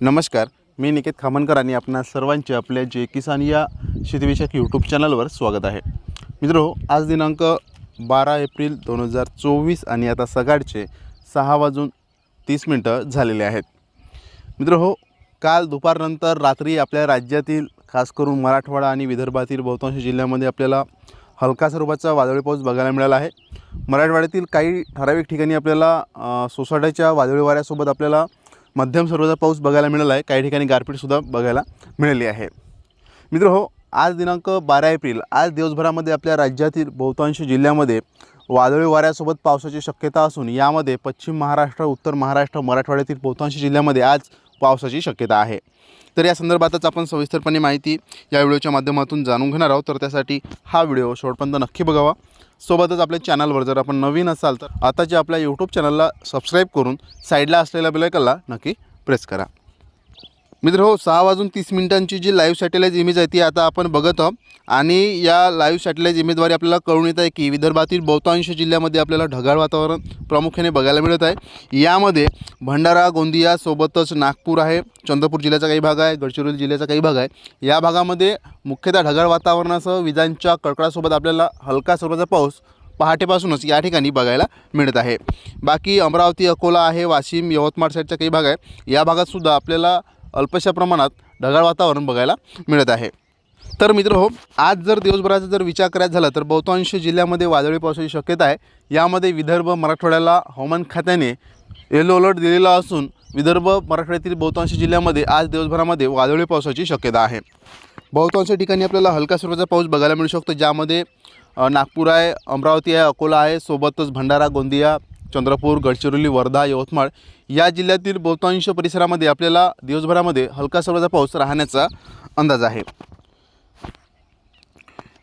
नमस्कार मी निकेत खामनकर आणि आपणा सर्वांचे आपल्या जे किसान या शेतीविषयक यूट्यूब चॅनलवर स्वागत आहे. मित्रो आज दिनांक बारा एप्रिल दोन हजार चोवीस आणि आता सकाळचे सहा वाजून तीस मिनटं झालेले आहेत. मित्र हो काल दुपारनंतर रात्री आपल्या राज्यातील खास करून मराठवाडा आणि विदर्भातील बहुतांश जिल्ह्यामध्ये आपल्याला हलका स्वरूपाचा वादळी पाऊस बघायला मिळाला आहे. मराठवाड्यातील काही ठराविक ठिकाणी आपल्याला सोसाट्याच्या वादळी वाऱ्यासोबत आपल्याला मध्यम स्वरूपाचा पाऊस बघायला मिळाला आहे. काही ठिकाणी गारपीटसुद्धा बघायला मिळाली आहे. मित्र हो आज दिनांक बारा एप्रिल. आज दिवसभरामध्ये आपल्या राज्यातील बहुतांश जिल्ह्यामध्ये वादळी वाऱ्यासोबत पावसाची शक्यता असून यामध्ये पश्चिम महाराष्ट्र उत्तर महाराष्ट्र मराठवाड्यातील बहुतांश जिल्ह्यामध्ये आज पावसाची शक्यता आहे. तर या संदर्भातच आपण सविस्तरपणे माहिती या व्हिडिओच्या माध्यमातून जाणून घेणार आहोत. तर त्यासाठी हा व्हिडिओ शेवटपर्यंत नक्की बघावा. सोबतच आपल्या चॅनलवर जर आपण नवीन असाल तर आताच्या आपल्या यूट्यूब चॅनलला सबस्क्राईब करून साईडला असलेल्या बेलायकनला नक्की प्रेस करा. मित्र हो सहा वाजून तीस मिनिटांची जी लाईव्ह सॅटेलाईज इमेज आहे ती आता आपण बघत आहोत. आणि या लाईव्ह सॅटेलाईज इमेजद्वारे आपल्याला कळून येत आहे की विदर्भातील बहुतांश जिल्ह्यामध्ये आपल्याला ढगाळ वातावरण प्रामुख्याने बघायला मिळत आहे. यामध्ये भंडारा गोंदिया सोबतच नागपूर आहे चंद्रपूर जिल्ह्याचा काही भाग आहे गडचिरोली जिल्ह्याचा काही भाग आहे. या भागामध्ये मुख्यतः ढगाळ वातावरणासह विजांच्या कडकडासोबत आपल्याला हलका स्वरूपाचा पाऊस पहाटेपासूनच या ठिकाणी बघायला मिळत आहे. बाकी अमरावती अकोला आहे वाशिम यवतमाळ साईडचा काही भाग आहे. या भागातसुद्धा आपल्याला अल्पशा प्रमाणात ढगाळ वातावरण बघायला मिळत आहे. तर मित्र हो आज जर दिवसभराचा जर विचार करायचा झाला तर बहुतांश जिल्ह्यामध्ये वादळी पावसाची शक्यता आहे. यामध्ये विदर्भ मराठवाड्याला हवामान खात्याने येलो अलर्ट दिलेला असून विदर्भ मराठवाड्यातील बहुतांश जिल्ह्यामध्ये आज दिवसभरामध्ये वादळी पावसाची शक्यता आहे. बहुतांश ठिकाणी आपल्याला हलका स्वरूपाचा पाऊस बघायला मिळू शकतो ज्यामध्ये नागपूर आहे अमरावती आहे अकोला आहे सोबतच भंडारा गोंदिया चंद्रपूर गडचिरोली वर्धा यवतमाळ या जिल्ह्यातील बहुतांश परिसरामध्ये आपल्याला दिवसभरामध्ये हलका सर्वाचा पाऊस राहण्याचा अंदाज आहे.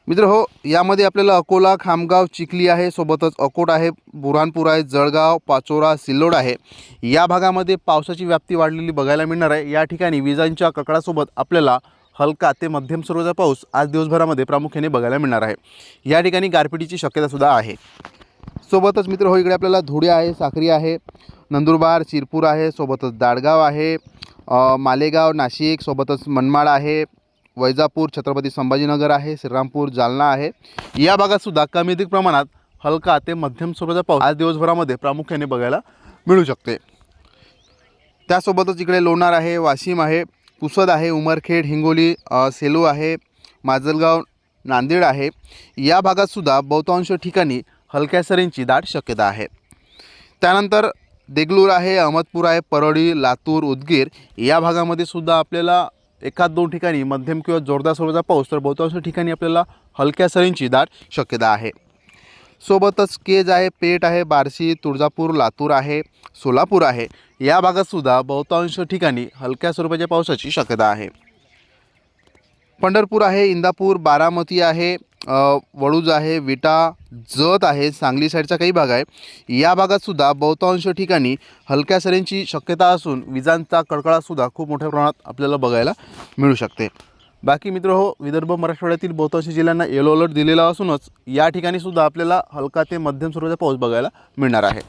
मित्र हो यामध्ये आपल्याला अकोला खामगाव चिखली आहे सोबतच अकोट आहे बुरहानपूर आहे जळगाव पाचोरा सिल्लोड आहे. या भागामध्ये पावसाची व्याप्ती वाढलेली बघायला मिळणार आहे. या ठिकाणी विजांच्या ककडासोबत आपल्याला हलका ते मध्यम स्वरूपाचा पाऊस आज दिवसभरामध्ये प्रामुख्याने बघायला मिळणार आहे. या ठिकाणी गारपिटीची शक्यतासुद्धा आहे. सोबतच मित्र हो इकडे आपल्याला धुळे आहे साखरी आहे नंदुरबार शिरपूर आहे सोबतच दाडगाव आहे मालेगाव नाशिक सोबतच मनमाड आहे वैजापूर छत्रपती संभाजीनगर आहे श्रीरामपूर जालना आहे. या भागातसुद्धा कमी अधिक प्रमाणात हलका ते मध्यम स्वरूपाचा पाऊस आज दिवसभरामध्ये प्रामुख्याने बघायला मिळू शकते. त्यासोबतच इकडे लोणार आहे वाशिम आहे पुसद आहे उमरखेड हिंगोली सेलू आहे माजलगाव नांदेड आहे. या भागातसुद्धा बहुतांश ठिकाणी हलक्या सरींची दाट शक्यता आहे. त्यानंतर देगलूर आहे अहमदपूर आहे परळी लातूर उदगीर या भागामध्ये सुद्धा आपल्याला एखाद दोन ठिकाणी मध्यम किंवा जोरदार स्वरूपाचा पाऊस तर बहुतांश ठिकाणी आपल्याला हलक्या सरींची दाट शक्यता आहे. सोबतच केज आहे पेठ आहे बार्शी तुळजापूर लातूर आहे सोलापूर आहे या भागातसुद्धा बहुतांश ठिकाणी हलक्या स्वरूपाच्या पावसाची शक्यता आहे. पंढरपूर आहे इंदापूर बारामती आहे वळूज आहे विटा जत आहे सांगली साईडचा काही भाग आहे. या भागातसुद्धा बहुतांश ठिकाणी हलक्या सरींची शक्यता असून विजांचा कडकडासुद्धा खूप मोठ्या प्रमाणात आपल्याला बघायला मिळू शकते. बाकी मित्र हो विदर्भ मराठवाड्यातील बहुतांश जिल्ह्यांना येलो अलर्ट दिलेला असूनच या ठिकाणीसुद्धा आपल्याला हलका ते मध्यम स्वरूपाचा पाऊस बघायला मिळणार आहे.